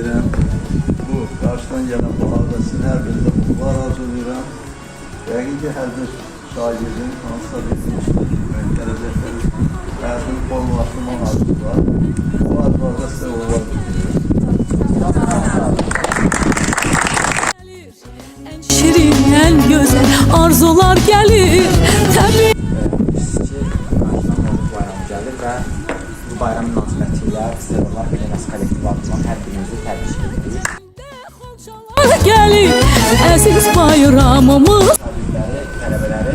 edirəm. Bu qarşıdan gələn bu hadisənin hər birində uğurlar arzu edirəm. Yəqin ki, hər bir şagirdin hansısa bir işdə gələcəkləri həyatın formalaşdırmaq arzusu var. Bu arzularda sizə. En şirin, en güzel arzular gelir Tabii bayram münasibəti ilə Festivallar Bilinəs kollektiv adından hər birinizi Aziz bayramımız tələbələri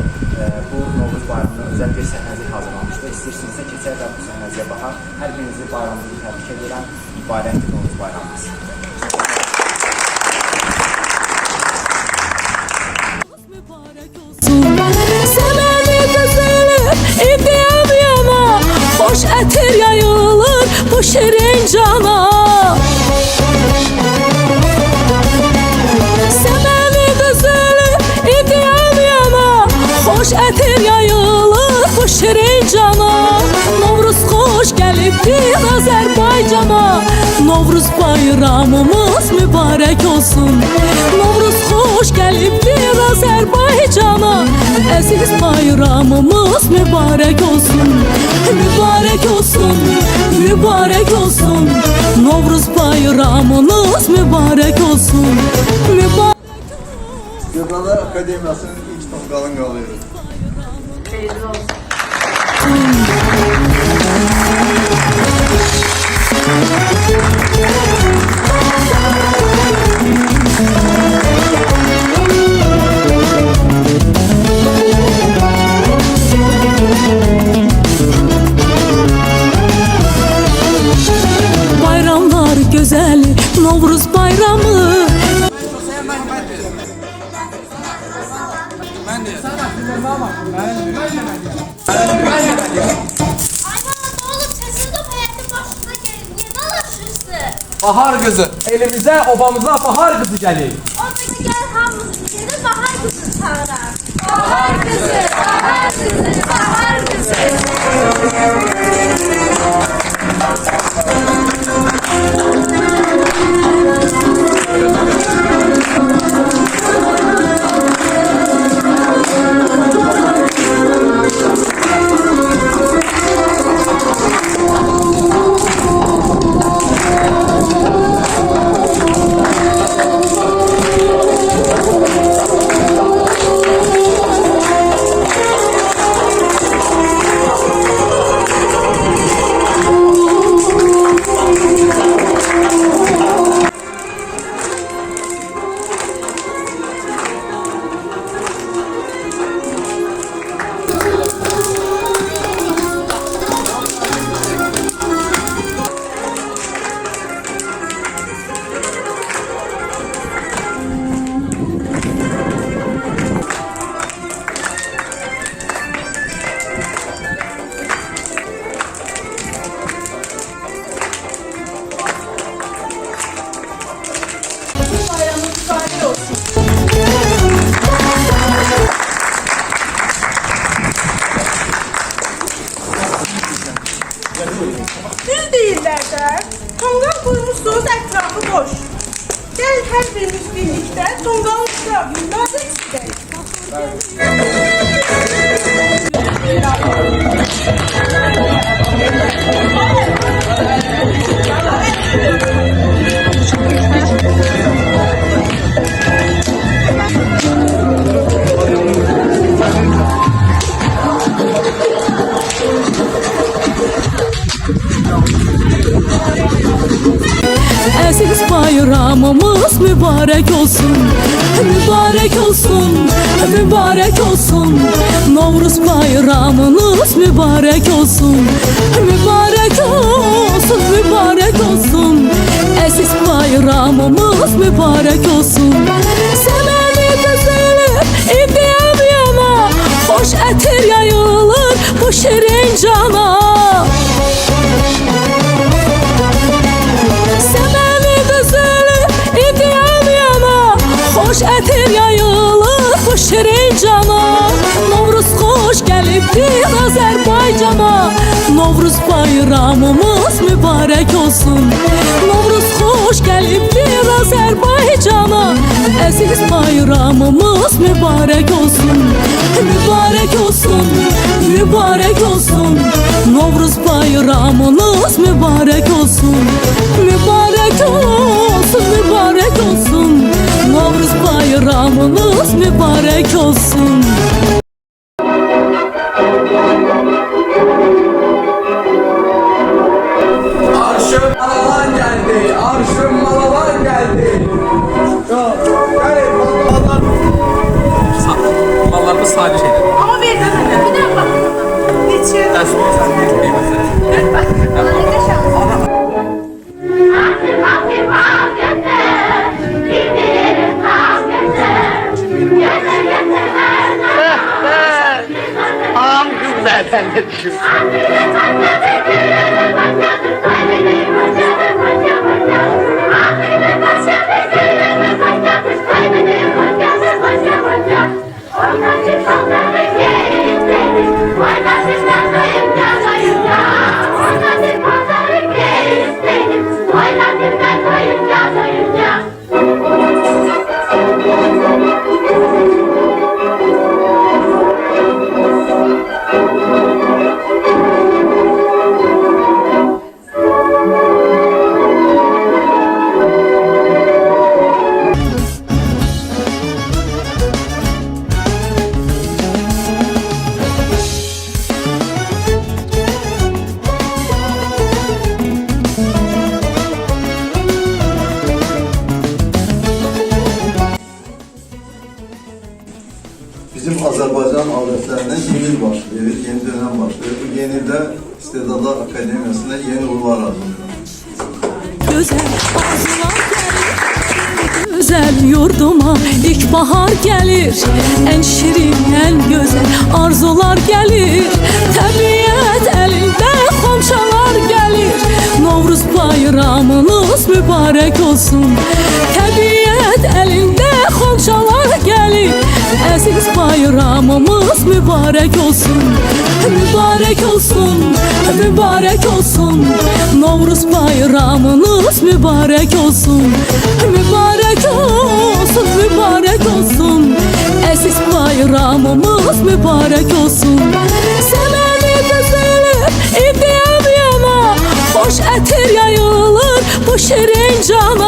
bu Novruz bayramına özəl bir səhnəcik hazırlamışdı. İstəyirsinizsə keçək və bu səhnəciyə baxaq. Hər birinizi bayramınızı təbrik edirəm. İbarətdir Novruz bayramımız. Hoş etir yayılır Bu şirin cana yayılır Bu şirin cana Novruz hoş gelipdir Azerbaycana. Novruz bayramımız mübarek olsun. Novruz hoş gelipdir Azerbaycana. Aziz bayramımız mübarek olsun. Mübarek olsun, mübarek olsun. Novruz bayramınız mübarek olsun. Mübarek Gövdalar Akademiyasının ilk tonqalını qalıyoruz. bayramlar güzel Novruz bayramı Aynen oğlum sesini de hayatın başına gelin. Niye dalaşırsın? Bahar qızı, elimizə, obamıza bahar qızı gəlir. Oradaki gel hamımız gelin bahar kızı çağırar. Bahar kızı, Aziz bayramımız mübarek olsun Mübarek olsun, mübarek olsun. Novruz bayramınız mübarek olsun. Mübarek olsun, mübarek olsun. Aziz bayramımız mübarek olsun. Seveni düzelir, indiyem yana Hoş etir yayılır bu şirin cana şirin cana Novruz hoş gelipdir Azerbaycana. Novruz bayramımız mübarek olsun. Novruz hoş Azərbaycana Əziz bayramımız mübarək olsun. Mübarək olsun, mübarək olsun. Novruz bayramınız mübarək olsun. Mübarək olsun, mübarək olsun bayramınız mübarək olsun Arşım malalar geldi. Arşım malalar geldi. Gelin malalar. Mallarımız sadece şeyler. Ama de mənə. Bir bax. Neçə? Ders Ağam zaten de Azərbaycan adətlərindən yeni il başlayır, yeni dönəm başlayır. Bu yeni ildə İstedadlar Akademiyasında yeni uğurlar arzulayıram. Güzel arzular gelir Güzel yurduma ilk bahar gelir En şirin en güzel arzular gelir Tabiat elinde komşalar gelir Novruz bayramınız mübarek olsun bayramımız mübarek olsun. Mübarek olsun, mübarek olsun. Novruz bayramınız mübarek olsun. Mübarek olsun, mübarek olsun. Aziz bayramımız mübarek olsun. Semeni düzülür, idiyem yana. Hoş etir yayılır bu şirin cana